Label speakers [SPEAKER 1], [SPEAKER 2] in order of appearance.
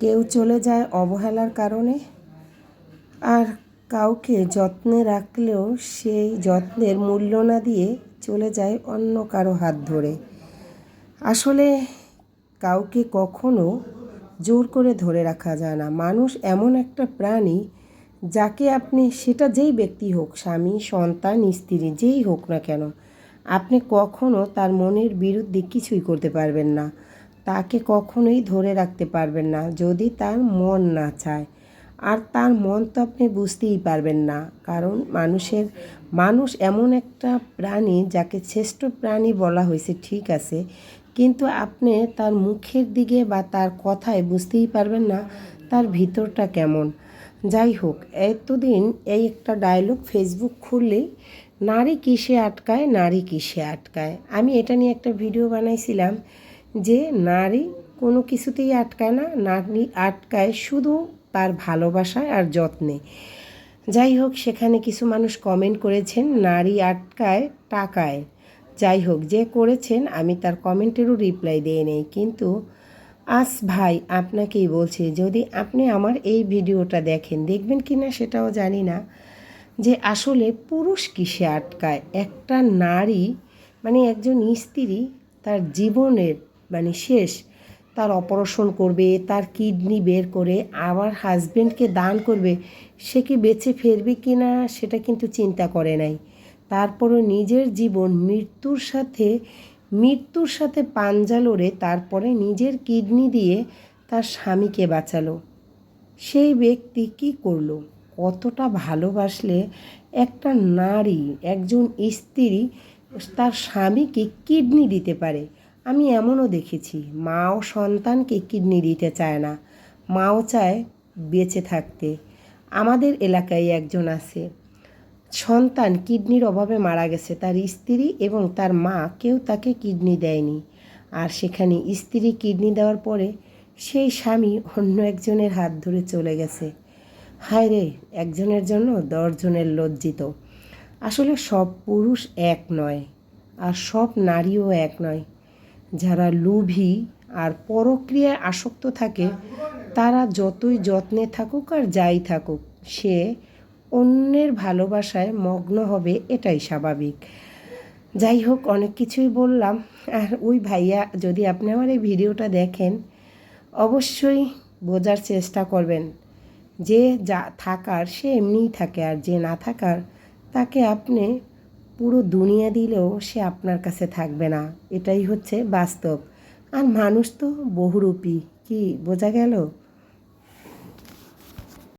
[SPEAKER 1] কেউ চলে যায় অবহেলার কারণে। আর কাউকে যত্নে রাখলেও সেই যত্নের মূল্য না দিয়ে চলে যায় অন্য কারও হাত ধরে। আসলে কাউকে কখনো জোর করে ধরে রাখা যায় না। মানুষ এমন একটা প্রাণী যাকে আপনি, সেটা যেই ব্যক্তি হোক, স্বামী, সন্তান, স্ত্রী, যেই হোক না কেন, আপনি কখনো তার মনের বিরুদ্ধে কিছুই করতে পারবেন না। তাকে কখনোই ধরে রাখতে পারবেন না যদি তার মন না চায়। আর তার মন তো আপনি বুঝতেই পারবেন না, কারণ মানুষের, মানুষ এমন একটা প্রাণী যাকে শ্রেষ্ঠ প্রাণী বলা হয়েছে, ঠিক আছে, কিন্তু আপনি তার মুখের দিকে বা তার কথায় বুঝতেই পারবেন না তার ভিতরটা কেমন। যাই হোক, এতদিন এই একটা ডায়লগ ফেসবুক খুললেই নারী কিসে আটকায়, নারী কিসে আটকায়। আমি এটা নিয়ে একটা ভিডিও বানাইছিলাম যে নারী কোনো কিছুতেই আটকায় না, নারী আটকায় শুধু তার ভালোবাসায় আর যত্নে। যাই হোক, সেখানে কিছু মানুষ কমেন্ট করেছেন, নারী আটকায় টাকায়। যাই হোক, যে করেছেন, আমি তার কমেন্টেরও রিপ্লাই দিয়ে নেই। কিন্তু আস ভাই আপনাকেই বলছি, যদি আপনি আমার এই ভিডিওটা দেখেন, দেখবেন কি না সেটাও জানি না, যে আসলে পুরুষ কিসে আটকায়? একটা নারী মানে একজন স্ত্রী, তার জীবনের মানে শেষ। তার অপারেশন করবে, তার কিডনি বের করে, আবার হাজবেন্ডকে দান করবে, সে কি বেঁচে ফিরবে কি না সেটা কিন্তু চিন্তা করে নাই। তারপরও নিজের জীবন মৃত্যুর সাথে মৃত্যুর সাথে পাঞ্জা লড়ে তারপরে নিজের কিডনি দিয়ে তার স্বামীকে বাঁচালো। সেই ব্যক্তি কি করল? কতটা ভালোবাসলে একটা নারী, একজন স্ত্রী, তার স্বামীকে কিডনি দিতে পারে। আমি এমনও দেখেছি, মাও সন্তানকে কিডনি দিতে চায় না। মাও চায় বেঁচে থাকতে। আমাদের এলাকায় একজন আছে। সন্তান কিডনির অভাবে মারা গেছে। তার স্ত্রী এবং তার মা কেউ তাকে কিডনি দেয়নি। আর সেখানে স্ত্রী কিডনি দেওয়ার পরে সেই স্বামী অন্য একজনের হাত ধরে চলে গেছে। হায় রে, একজনের জন্য দশজনের লজ্জিত। আসলে সব পুরুষ এক নয়, আর সব নারীও এক নয়। যারা লোভী আর পরক্রিয়ায় আসক্ত থাকে, তারা যতই যত্নে থাকুক আর যাই থাকুক, সে অন্যের ভালোবাসায় মগ্ন হবে এটাই স্বাভাবিক। যাই হোক, অনেক কিছুই বললাম। আর ওই ভাইয়া, যদি আপনি আমার এই ভিডিওটা দেখেন, অবশ্যই বোঝার চেষ্টা করবেন যে যা থাকার সে এমনিই থাকে আর যে না থাকার, তাকে আপনি পুরো দুনিয়া দিলেও সে আপনার কাছে থাকবে না। এটাই হচ্ছে বাস্তব। আর মানুষ তো বহুরূপী। কি, বোঝা গেল?